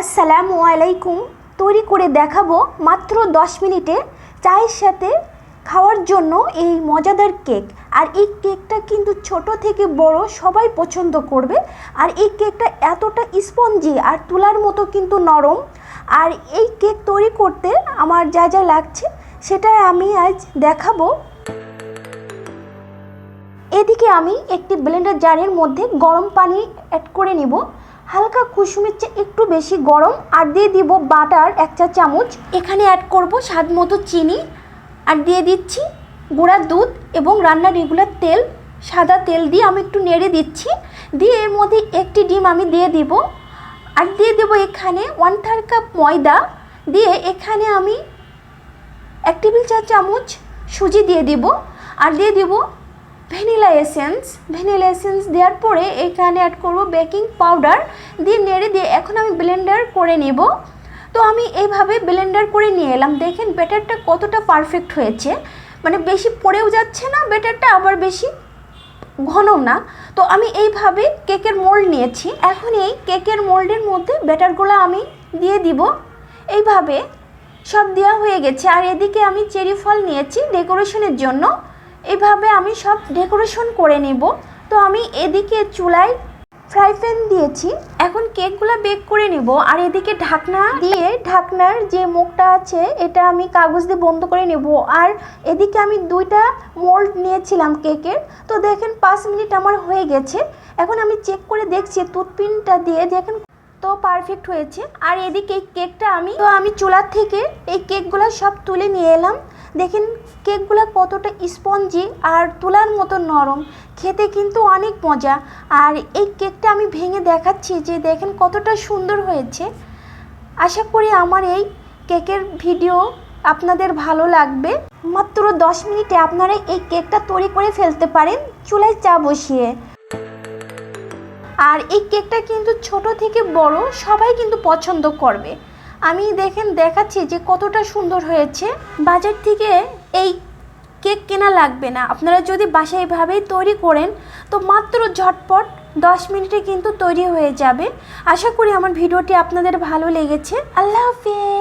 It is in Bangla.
আসসালামু আলাইকুম। তৈরি করে দেখাবো মাত্র দশ মিনিটে চায়ের সাথে খাওয়ার জন্য এই মজাদার কেক। আর এই কেকটা কিন্তু ছোট থেকে বড় সবাই পছন্দ করবে। আর এই কেকটা এতটা স্পঞ্জি আর তুলার মতো কিন্তু নরম। আর এই কেক তৈরি করতে আমার যা যা লাগছে সেটা আমি আজ দেখাবো। এদিকে আমি একটি ব্লেন্ডার জারের মধ্যে গরম পানি অ্যাড করে নিব। হালকা কুসুমের চেয়ে একটু বেশি গরম আর দিয়ে দিব বাটার এক চা চামচ। এখানে অ্যাড করব স্বাদ মতো চিনি আর দিয়ে দিচ্ছি গুঁড়া দুধ এবং রান্নার রেগুলার তেল। সাদা তেল দিয়ে আমি একটু নেড়ে দিচ্ছি। দিয়ে এর মধ্যে একটি ডিম আমি দিয়ে দিব। আর দিয়ে দেবো এখানে ওয়ান থার্ড কাপ ময়দা। দিয়ে এখানে আমি এক টেবিল চা চামচ সুজি দিয়ে দিব। আর দিয়ে দিব ভ্যানিলা এসেন্স ভ্যানিলা এসেন্স দেওয়ার পরে এখানে অ্যাড করব বেকিং পাউডার দিয়ে নেড়ে দিয়ে এখন আমি ব্লেন্ডার করে নেব। তো আমি এইভাবে ব্লেন্ডার করে নিয়ে এলাম। দেখেন ব্যাটারটা কতটা পারফেক্ট হয়েছে। মানে বেশি পড়েও যাচ্ছে না ব্যাটারটা আবার বেশি ঘন না। তো আমি এইভাবে কেকের মোল্ড নিয়েছি। এখন এই কেকের মোল্ডের মধ্যে ব্যাটারগুলো আমি দিয়ে দিব। এইভাবে সব দেওয়া হয়ে গেছে। আর এদিকে আমি চেরি ফল নিয়েছি ডেকোরেশনের জন্য। এইভাবে আমি সব ডেকোরেশন করে নেব। তো আমি এদিকে চুলায় ফ্রাই প্যান দিয়েছি। এখন কেকগুলো বেক করে নেব আর এদিকে ঢাকনা দিয়ে ঢাকনার যে মুখটা আছে, এটা আমি কাগজ দিয়ে বন্ধ করে নেব। আর এদিকে আমি দুইটা মোল্ড নিয়েছিলাম কেকের। তো দেখেন পাঁচ মিনিট আমার হয়ে গেছে। এখন আমি চেক করে দেখছি টুথপিনটা দিয়ে দেখেন তো পারফেক্ট হয়েছে। আর এদিকে কেকটা আমি, তো আমি চুলার থেকে এই কেকগুলো সব তুলে নিয়ে এলাম। দেখেন কেকগুলো কতটা স্পঞ্জি আর তুলার মতো নরম, খেতে কিন্তু অনেক মজা। আর এই কেকটা আমি ভেঙে দেখাচ্ছি যে দেখেন কতটা সুন্দর হয়েছে। আশা করি আমার এই কেকের ভিডিও আপনাদের ভালো লাগবে। মাত্র দশ মিনিটে আপনারা এই কেকটা তৈরি করে ফেলতে পারেন চুলায় চা বসিয়ে। আর এই কেকটা কিন্তু ছোট থেকে বড় সবাই কিন্তু পছন্দ করবে। আমি দেখেন, দেখাচ্ছি যে কতটা সুন্দর হয়েছে। বাজার থেকে এই কেক কেনা লাগবে না। আপনারা যদি বাসায় এভাবেই তৈরি করেন, তো মাত্র ঝটপট দশ মিনিটে কিন্তু তৈরি হয়ে যাবে। আশা করি আমার ভিডিওটি আপনাদের ভালো লেগেছে। আল্লাহ হাফেজ।